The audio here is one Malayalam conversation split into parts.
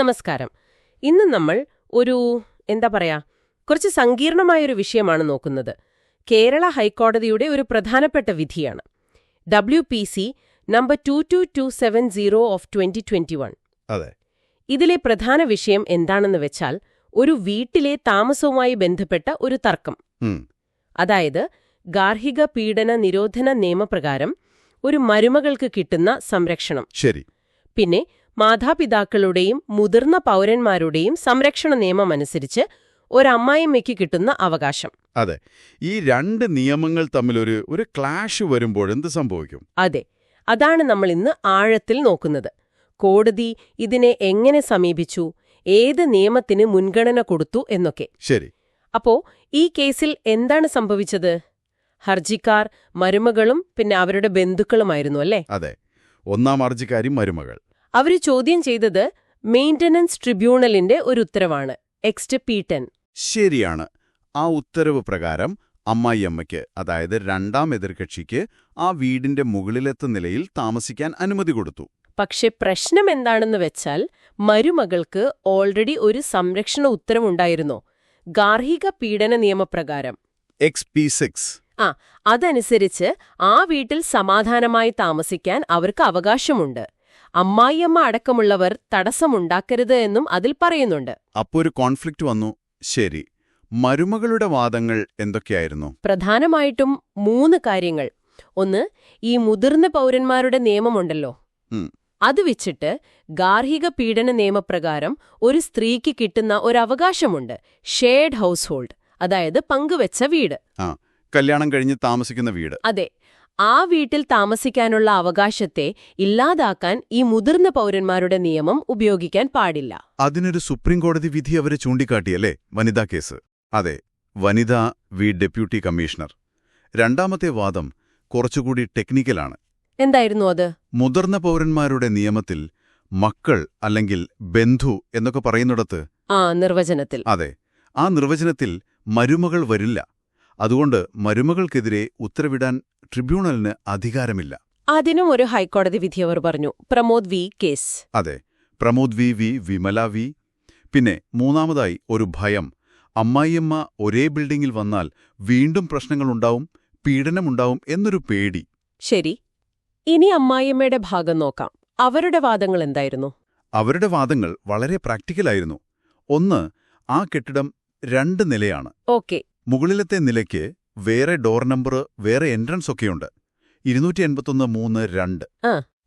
നമസ്കാരം. ഇന്ന് നമ്മൾ ഒരു എന്താ പറയാ കുറച്ച് സങ്കീർണമായൊരു വിഷയമാണ് നോക്കുന്നത്. കേരള ഹൈക്കോടതിയുടെ ഒരു പ്രധാനപ്പെട്ട വിധിയാണ്. W P C number two two two seven zero of twenty twenty one അതെ. ഇതിലെ പ്രധാന വിഷയം എന്താണെന്ന് വെച്ചാൽ ഒരു വീട്ടിലെ താമസവുമായി ബന്ധപ്പെട്ട ഒരു തർക്കം. അതായത് ഗാർഹിക പീഡന നിരോധന നിയമപ്രകാരം ഒരു മരുമകൾക്ക് കിട്ടുന്ന സംരക്ഷണം. ശരി. പിന്നെ മാതാപിതാക്കളുടെയും മുതിർന്ന പൗരന്മാരുടെയും സംരക്ഷണ നിയമമനുസരിച്ച് ഒരമ്മായിമ്മയ്ക്ക് കിട്ടുന്ന അവകാശം. അതെ. ഈ രണ്ട് നിയമങ്ങൾ തമ്മിലൊരു ഒരു ക്ലാഷ് വരുമ്പോൾ എന്ത് സംഭവിക്കും? അതെ. അതാണ് നമ്മൾ ഇന്ന് ആഴത്തിൽ നോക്കുന്നത്. കോടതി ഇതിനെ എങ്ങനെ സമീപിച്ചു? ഏത് നിയമത്തിന് മുൻഗണന കൊടുത്തു എന്നൊക്കെ. ശരി. അപ്പോ ഈ കേസിൽ എന്താണ് സംഭവിച്ചത്? ഹർജിക്കാർ മരുമകളും പിന്നെ അവരുടെ ബന്ധുക്കളുമായിരുന്നു അല്ലേ? അതെ. ഒന്നാം ഹർജിക്കാരി മരുമകൾ. അവർ ചോദ്യം ചെയ്തത് മെയിന്റനൻസ് ട്രിബ്യൂണലിന്റെ ഒരു ഉത്തരവാണ് എക്സ്റ്റ് പി ടെൻ ശരിയാണ്. ആ ഉത്തരവ് പ്രകാരം അമ്മായിയമ്മയ്ക്ക് അതായത് രണ്ടാം എതിർകക്ഷിക്ക് ആ വീടിന്റെ മുകളിലെത്ത നിലയിൽ താമസിക്കാൻ അനുമതി കൊടുത്തു. പക്ഷെ പ്രശ്നം എന്താണെന്ന് വെച്ചാൽ മരുമകൾക്ക് ഓൾറെഡി ഒരു സംരക്ഷണ ഉത്തരവുണ്ടായിരുന്നു. ഗാർഹിക പീഡന നിയമപ്രകാരം. എക്സ് പി സിക്സ് ആ അതനുസരിച്ച് ആ വീട്ടിൽ സമാധാനമായി താമസിക്കാൻ അവർക്ക് അവകാശമുണ്ട്. അമ്മായിയമ്മ അടക്കമുള്ളവർ തടസ്സമുണ്ടാക്കരുത് എന്നും അതിൽ പറയുന്നുണ്ട്. അപ്പോ ഒരു കോൺഫ്ലിക്റ്റ് വന്നു. ശരി. മരുമകളുടെ വാദങ്ങൾ എന്തൊക്കെയായിരുന്നു? പ്രധാനമായിട്ടും മൂന്ന് കാര്യങ്ങൾ. ഒന്ന് ഈ മുതിർന്ന പൗരന്മാരുടെ നിയമമുണ്ടല്ലോ. അത് വെച്ചിട്ട് ഗാർഹിക പീഡന നിയമപ്രകാരം ഒരു സ്ത്രീക്ക് കിട്ടുന്ന ഒരു അവകാശമുണ്ട് ഷെയർഡ് ഹൗസ് ഹോൾഡ് അതായത് പങ്കുവെച്ച വീട്. കല്യാണം കഴിഞ്ഞ് താമസിക്കുന്ന വീട്. അതെ. ആ വീട്ടിൽ താമസിക്കാനുള്ള അവകാശത്തെ ഇല്ലാതാക്കാൻ ഈ മുതിർന്ന പൗരന്മാരുടെ നിയമം ഉപയോഗിക്കാൻ പാടില്ല. അതിനൊരു സുപ്രീം കോടതി വിധി അവരെ ചൂണ്ടിക്കാട്ടിയല്ലേ വനിതാ കേസ്? അതെ വനിതാ വി ഡെപ്യൂട്ടി കമ്മീഷണർ. രണ്ടാമത്തെ വാദം കുറച്ചുകൂടി ടെക്നിക്കലാണ്. എന്തായിരുന്നു അത്? മുതിർന്ന പൗരന്മാരുടെ നിയമത്തിൽ മക്കൾ അല്ലെങ്കിൽ ബന്ധു എന്നൊക്കെ പറയുന്നിടത്ത് ആ നിർവചനത്തിൽ. അതെ ആ നിർവചനത്തിൽ മരുമകൾ വരില്ല. അതുകൊണ്ട് മരുമകൾക്കെതിരെ ഉത്തരവിടാൻ ട്രിബ്യൂണലിന് അധികാരമില്ല. അതിനും ഒരു ഹൈക്കോടതി വിധി അവർ പറഞ്ഞു. Pramod v case. അതെ. Pramod v v Vimala v. പിന്നെ മൂന്നാമതായി ഒരു ഭയം. അമ്മായിയമ്മ ഒരേ ബിൽഡിംഗിൽ വന്നാൽ വീണ്ടും പ്രശ്നങ്ങളുണ്ടാവും പീഡനമുണ്ടാവും എന്നൊരു പേടി. ശരി. ഇനി അമ്മായിയമ്മയുടെ ഭാഗം നോക്കാം. അവരുടെ വാദങ്ങൾ എന്തായിരുന്നു? അവരുടെ വാദങ്ങൾ വളരെ പ്രാക്ടിക്കലായിരുന്നു. ഒന്ന് ആ കെട്ടിടം രണ്ട് നിലയാണ്. ഓക്കെ. മുകളിലത്തെ നിലയ്ക്ക് വേറെ ഡോർ നമ്പർ വേറെ എൻട്രൻസ് ഒക്കെയുണ്ട്. ഇരുന്നൂറ്റി എൺപത്തൊന്ന് മൂന്ന് രണ്ട്.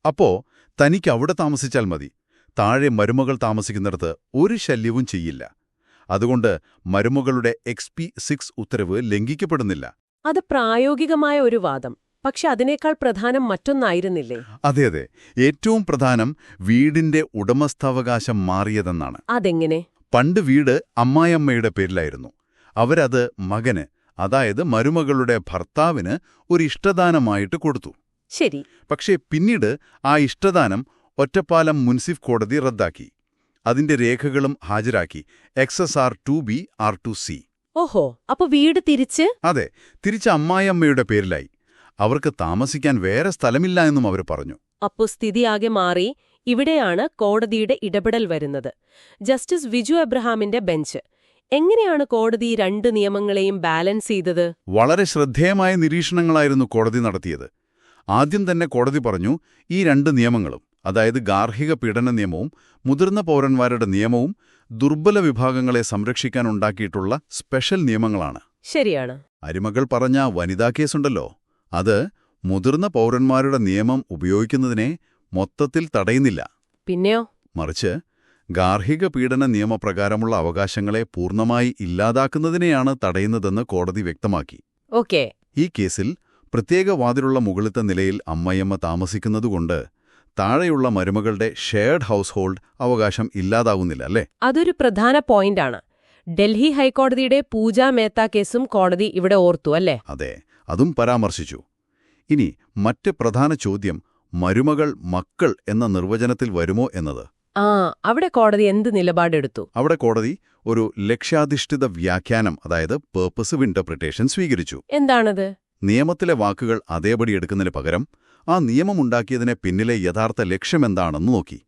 അപ്പോ തനിക്ക് അവിടെ താമസിച്ചാൽ മതി. താഴെ മരുമകൾ താമസിക്കുന്നിടത്ത് ഒരു ശല്യവും ചെയ്യില്ല. അതുകൊണ്ട് മരുമകളുടെ എക്സ് പി സിക്സ് ഉത്തരവ് ലംഘിക്കപ്പെടുന്നില്ല. അത് പ്രായോഗികമായ ഒരു വാദം. പക്ഷെ അതിനേക്കാൾ പ്രധാനം മറ്റൊന്നായിരുന്നില്ലേ? അതെ അതെ. ഏറ്റവും പ്രധാനം വീടിന്റെ ഉടമസ്ഥാവകാശം മാറിയതെന്നാണ്. അതെങ്ങനെ? പണ്ട് വീട് അമ്മായിയമ്മയുടെ പേരിലായിരുന്നു. അവരത് മകന് അതായത് മരുമകളുടെ ഭർത്താവിന് ഒരു ഇഷ്ടദാനമായിട്ട് കൊടുത്തു. ശരി. പക്ഷേ പിന്നീട് ആ ഇഷ്ടദാനം ഒറ്റപ്പാലം മുൻസിഫ് കോടതി റദ്ദാക്കി. അതിന്റെ രേഖകളും ഹാജരാക്കി. Excess R two B R two C. ഓഹോ അപ്പൊ വീട് തിരിച്ച്? അതെ തിരിച്ച് അമ്മായിയമ്മയുടെ പേരിലായി. അവർക്ക് താമസിക്കാൻ വേറെ സ്ഥലമില്ല എന്നും അവർ പറഞ്ഞു. അപ്പോ സ്ഥിതിയാകെ മാറി. ഇവിടെയാണ് കോടതിയുടെ ഇടപെടൽ വരുന്നത്. ജസ്റ്റിസ് വിജു എബ്രഹാമിന്റെ ബെഞ്ച്. എങ്ങനെയാണ് കോടതി രണ്ട് നിയമങ്ങളെയും ബാലൻസ് ചെയ്തത്? വളരെ ശ്രദ്ധേയമായ നിരീക്ഷണങ്ങളായിരുന്നു കോടതി നടത്തിയത്. ആദ്യം തന്നെ കോടതി പറഞ്ഞു ഈ രണ്ട് നിയമങ്ങളും അതായത് ഗാർഹിക പീഡന നിയമവും മുതിർന്ന പൗരന്മാരുടെ നിയമവും ദുർബല വിഭാഗങ്ങളെ സംരക്ഷിക്കാൻ ഉണ്ടാക്കിയിട്ടുള്ള സ്പെഷ്യൽ നിയമങ്ങളാണ്. ശരിയാണ്. അരിമകൾ പറഞ്ഞ വനിതാ കേസുണ്ടല്ലോ. അത് മുതിർന്ന പൗരന്മാരുടെ നിയമം ഉപയോഗിക്കുന്നതിനെ മൊത്തത്തിൽ തടയുന്നില്ല. പിന്നെയോ? മറിച്ച് ഗാർഹിക പീഡന നിയമപ്രകാരമുള്ള അവകാശങ്ങളെ പൂർണമായി ഇല്ലാതാക്കുന്നതിനെയാണ് തടയുന്നതെന്ന് കോടതി വ്യക്തമാക്കി. ഓക്കെ. ഈ കേസിൽ പ്രത്യേക വാതിലുള്ള മുകളിലത്തെ നിലയിൽ അമ്മയമ്മ താമസിക്കുന്നതുകൊണ്ട് താഴെയുള്ള മരുമകളുടെ ഷെയർഡ് ഹൗസ് ഹോൾഡ് അവകാശം ഇല്ലാതാവുന്നില്ല അല്ലേ? അതൊരു പ്രധാന പോയിന്റാണ്. ഡൽഹി ഹൈക്കോടതിയുടെ പൂജ മേത്ത കേസും കോടതി ഇവിടെ ഓർത്തു അല്ലേ? അതെ അതും പരാമർശിച്ചു. ഇനി മറ്റ് പ്രധാന ചോദ്യം മരുമകൾ മക്കൾ എന്ന നിർവചനത്തിൽ വരുമോ എന്നത്? ആ അവിടെ കോടതി എന്ത് നിലപാടെടുത്തു? അവിടെ കോടതി ഒരു ലക്ഷ്യാധിഷ്ഠിത വ്യാഖ്യാനം അതായത് പേർപ്പസീവ് ഇന്റർപ്രിട്ടേഷൻ സ്വീകരിച്ചു. എന്താണത്? നിയമത്തിലെ വാക്കുകൾ അതേപടി എടുക്കുന്നതിന് പകരം ആ നിയമമുണ്ടാക്കിയതിനെ പിന്നിലെ യഥാർത്ഥ ലക്ഷ്യമെന്താണെന്ന് നോക്കി.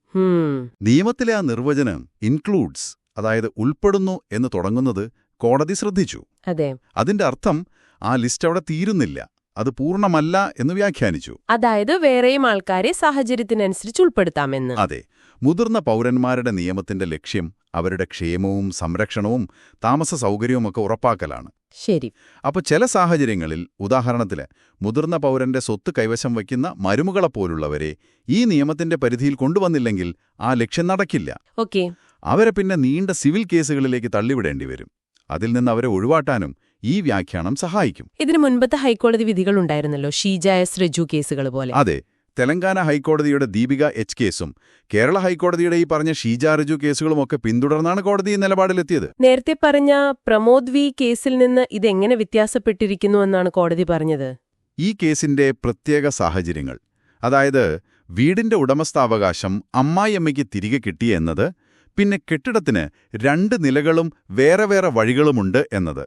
നിയമത്തിലെ ആ നിർവചനം ഇൻക്ലൂഡ്സ് അതായത് ഉൾപ്പെടുന്നു എന്ന് തുടങ്ങുന്നത് കോടതി ശ്രദ്ധിച്ചു. അതെ. അതിന്റെ അർത്ഥം ആ ലിസ്റ്റ് അവിടെ തീരുന്നില്ല. അത് പൂർണമല്ല എന്ന് വ്യാഖ്യാനിച്ചു. അതായത് വേറെയും ആൾക്കാരെ സാഹചര്യത്തിനനുസരിച്ച് ഉൾപ്പെടുത്താമെന്ന്. അതെ മുതിർന്ന പൗരന്മാരുടെ നിയമത്തിന്റെ ലക്ഷ്യം അവരുടെ ക്ഷേമവും സംരക്ഷണവും താമസ സൗകര്യവുമൊക്കെ ഉറപ്പാക്കലാണ്. ശരി. അപ്പോൾ ചില സാഹചര്യങ്ങളിൽ ഉദാഹരണത്തിന് മുതിർന്ന പൗരന്റെ സ്വത്ത് കൈവശം വയ്ക്കുന്ന മരുമകളെപ്പോലുള്ളവരെ ഈ നിയമത്തിന്റെ പരിധിയിൽ കൊണ്ടുവന്നില്ലെങ്കിൽ ആ ലക്ഷ്യം നടക്കില്ല. ഓക്കെ. അവരെ പിന്നെ നീണ്ട സിവിൽ കേസുകളിലേക്ക് തള്ളിവിടേണ്ടി വരും അതിൽ നിന്ന് അവരെ ഒഴിവാട്ടാനും ഈ വ്യാഖ്യാനം സഹായിക്കും. ഇതിനു മുൻപത്തെ ഹൈക്കോടതി വിധികൾ ഉണ്ടായിരുന്നല്ലോ ഷീജ എസ് രജു കേസുകൾ പോലെ. അതെ തെലങ്കാന ഹൈക്കോടതിയുടെ ദീപിക എച്ച് കേസും കേരള ഹൈക്കോടതിയുടെ ഈ പറഞ്ഞ ഷീജാ റിജു കേസുകളുമൊക്കെ പിന്തുടർന്നാണ് കോടതി ഈ നിലപാടിലെത്തിയത്. നേരത്തെ പറഞ്ഞ പ്രമോദ് വി കേസിൽ നിന്ന് ഇതെങ്ങനെ വ്യത്യാസപ്പെട്ടിരിക്കുന്നു എന്നാണ് കോടതി പറഞ്ഞത്? ഈ കേസിന്റെ പ്രത്യേക സാഹചര്യങ്ങൾ അതായത് വീടിന്റെ ഉടമസ്ഥാവകാശം അമ്മായിയമ്മയ്ക്ക് തിരികെ കിട്ടി എന്നത് പിന്നെ കെട്ടിടത്തിന് രണ്ട് നിലകളും വേറെ വേറെ വഴികളുമുണ്ട് എന്നത്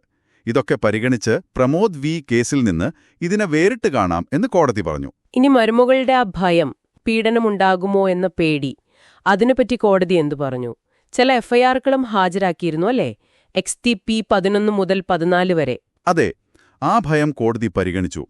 ഇതൊക്കെ പരിഗണിച്ച് പ്രമോദ് വി കേസിൽ നിന്ന് ഇതിനെ വേറിട്ട് കാണാം എന്ന് കോടതി പറഞ്ഞു. ഇനി മരുമകളുടെ ആ ഭയം പീഡനമുണ്ടാകുമോ എന്ന പേടി അതിനെപ്പറ്റി കോടതി എന്തു പറഞ്ഞു? ചില എഫ്ഐആറുകളും ഹാജരാക്കിയിരുന്നു അല്ലേ? എക്സ് ടി പി പതിനൊന്ന് മുതൽ പതിനാല് വരെ. അതെ ആ ഭയം കോടതി പരിഗണിച്ചു.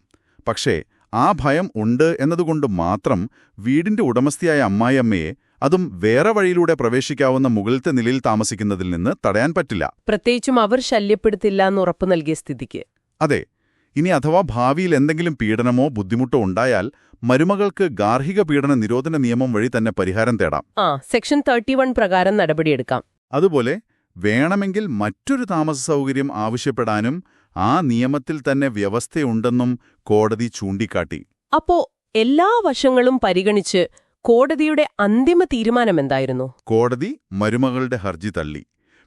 പക്ഷേ ആ ഭയം ഉണ്ട് എന്നതുകൊണ്ട് മാത്രം വീടിന്റെ ഉടമസ്ഥയായ അമ്മായിയമ്മയെ അതും വേറെ വഴിയിലൂടെ പ്രവേശിക്കാവുന്ന മുകളിലത്തെ നിലയിൽ താമസിക്കുന്നതിൽ നിന്ന് തടയാൻ പറ്റില്ല. പ്രത്യേകിച്ചും അവർ ശല്യപ്പെടുത്തില്ല എന്ന് ഉറപ്പു നൽകിയ സ്ഥിതിക്ക്. അതെ ഇനി അഥവാ ഭാവിയിൽ എന്തെങ്കിലും പീഡനമോ ബുദ്ധിമുട്ടോ ഉണ്ടായാൽ മരുമകൾക്ക് ഗാർഹിക പീഡന നിരോധന നിയമം വഴി തന്നെ പരിഹാരം തേടാം. ആ സെക്ഷൻ തേർട്ടി വൺ പ്രകാരം നടപടിയെടുക്കാം. അതുപോലെ വേണമെങ്കിൽ മറ്റൊരു താമസ സൗകര്യം ആവശ്യപ്പെടാനും ആ നിയമത്തിൽ തന്നെ വ്യവസ്ഥയുണ്ടെന്നും കോടതി ചൂണ്ടിക്കാട്ടി. അപ്പോ എല്ലാ വശങ്ങളും പരിഗണിച്ച് കോടതിയുടെ അന്തിമ തീരുമാനം എന്തായിരുന്നു? കോടതി മരുമകളുടെ ഹർജി തള്ളി.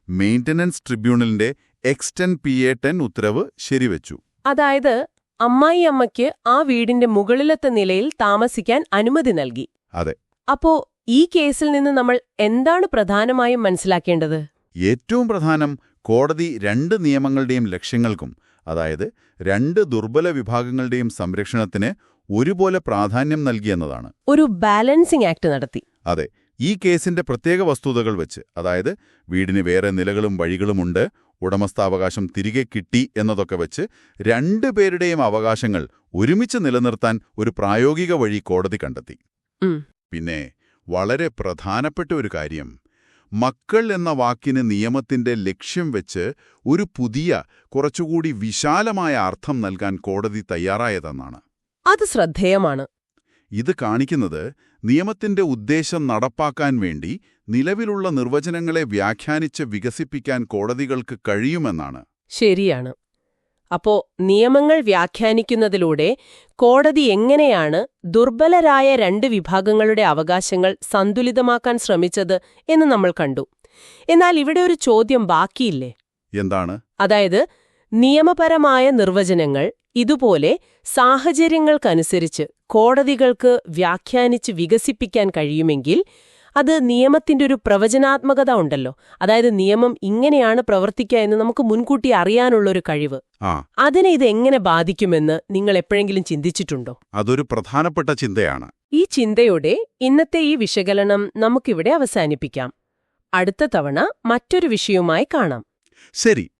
മെയിന്റനൻസ് ട്രിബ്യൂണലിന്റെ എക്സ്റ്റൻ പി എ ടെൻ ഉത്തരവ് ശരിവെച്ചു. അതായത് അമ്മായി അമ്മയ്ക്ക് ആ വീടിന്റെ മുകളിലത്തെ നിലയിൽ താമസിക്കാൻ അനുമതി നൽകി. അതെ. അപ്പോ ഈ കേസിൽ നിന്ന് നമ്മൾ എന്താണ് പ്രധാനമായും മനസ്സിലാക്കേണ്ടത്? ഏറ്റവും പ്രധാനം കോടതി രണ്ട് നിയമങ്ങളുടെയും ലക്ഷ്യങ്ങൾക്കും അതായത് രണ്ട് ദുർബല വിഭാഗങ്ങളുടെയും സംരക്ഷണത്തിന് ഒരുപോലെ പ്രാധാന്യം നൽകിയെന്നതാണ് ഒരു ബാലൻസിംഗ് ആക്ട് നടത്തി. അതെ ഈ കേസിന്റെ പ്രത്യേക വസ്തുതകൾ വെച്ച് അതായത് വീടിന് വേറെ നിലകളും വഴികളുമുണ്ട് ഉടമസ്ഥാവകാശം തിരികെ കിട്ടി എന്നതൊക്കെ വെച്ച് രണ്ടുപേരുടെയും അവകാശങ്ങൾ ഒരുമിച്ച് നിലനിർത്താൻ ഒരു പ്രായോഗിക വഴി കോടതി കണ്ടെത്തി. പിന്നെ വളരെ പ്രധാനപ്പെട്ട ഒരു കാര്യം മക്കൾ എന്ന വാക്കിന് നിയമത്തിന്റെ ലക്ഷ്യം വെച്ച് ഒരു പുതിയ കുറച്ചുകൂടി വിശാലമായ അർത്ഥം നൽകാൻ കോടതി തയ്യാറായതെന്നാണ്. അത് ശ്രദ്ധേയമാണ്. ഇത് കാണിക്കുന്നത് നിയമത്തിന്റെ ഉദ്ദേശം നടപ്പാക്കാൻ വേണ്ടി നിലവിലുള്ള നിർവചനങ്ങളെ വ്യാഖ്യാനിച്ച് വികസിപ്പിക്കാൻ കോടതികൾക്ക് കഴിയുമെന്നാണ്. ശരിയാണ്. അപ്പോ നിയമങ്ങൾ വ്യാഖ്യാനിക്കുന്നതിലൂടെ കോടതി എങ്ങനെയാണ് ദുർബലരായ രണ്ട് വിഭാഗങ്ങളുടെ അവകാശങ്ങൾ സന്തുലിതമാക്കാൻ ശ്രമിച്ചത് എന്ന് നമ്മൾ കണ്ടു. എന്നാൽ ഇവിടെ ഒരു ചോദ്യം ബാക്കിയില്ലേ? എന്താണ്? അതായത് നിയമപരമായ നിർവചനങ്ങൾ ഇതുപോലെ സാഹചര്യങ്ങൾക്കനുസരിച്ച് കോടതികൾക്ക് വ്യാഖ്യാനിച്ച് വികസിപ്പിക്കാൻ കഴിയുമെങ്കിൽ അത് നിയമത്തിന്റെ ഒരു പ്രവചനാത്മകത ഉണ്ടല്ലോ. അതായത് നിയമം ഇങ്ങനെയാണ് പ്രവർത്തിക്കുക എന്ന് നമുക്ക് മുൻകൂട്ടി അറിയാനുള്ള ഒരു കഴിവ് അതിനെ ഇത് എങ്ങനെ ബാധിക്കുമെന്ന് നിങ്ങൾ എപ്പോഴെങ്കിലും ചിന്തിച്ചിട്ടുണ്ടോ? അതൊരു പ്രധാനപ്പെട്ട ചിന്തയാണ്. ഈ ചിന്തയോടെ ഇന്നത്തെ ഈ വിശകലനം നമുക്കിവിടെ അവസാനിപ്പിക്കാം. അടുത്ത തവണ മറ്റൊരു വിഷയവുമായി കാണാം. ശരി.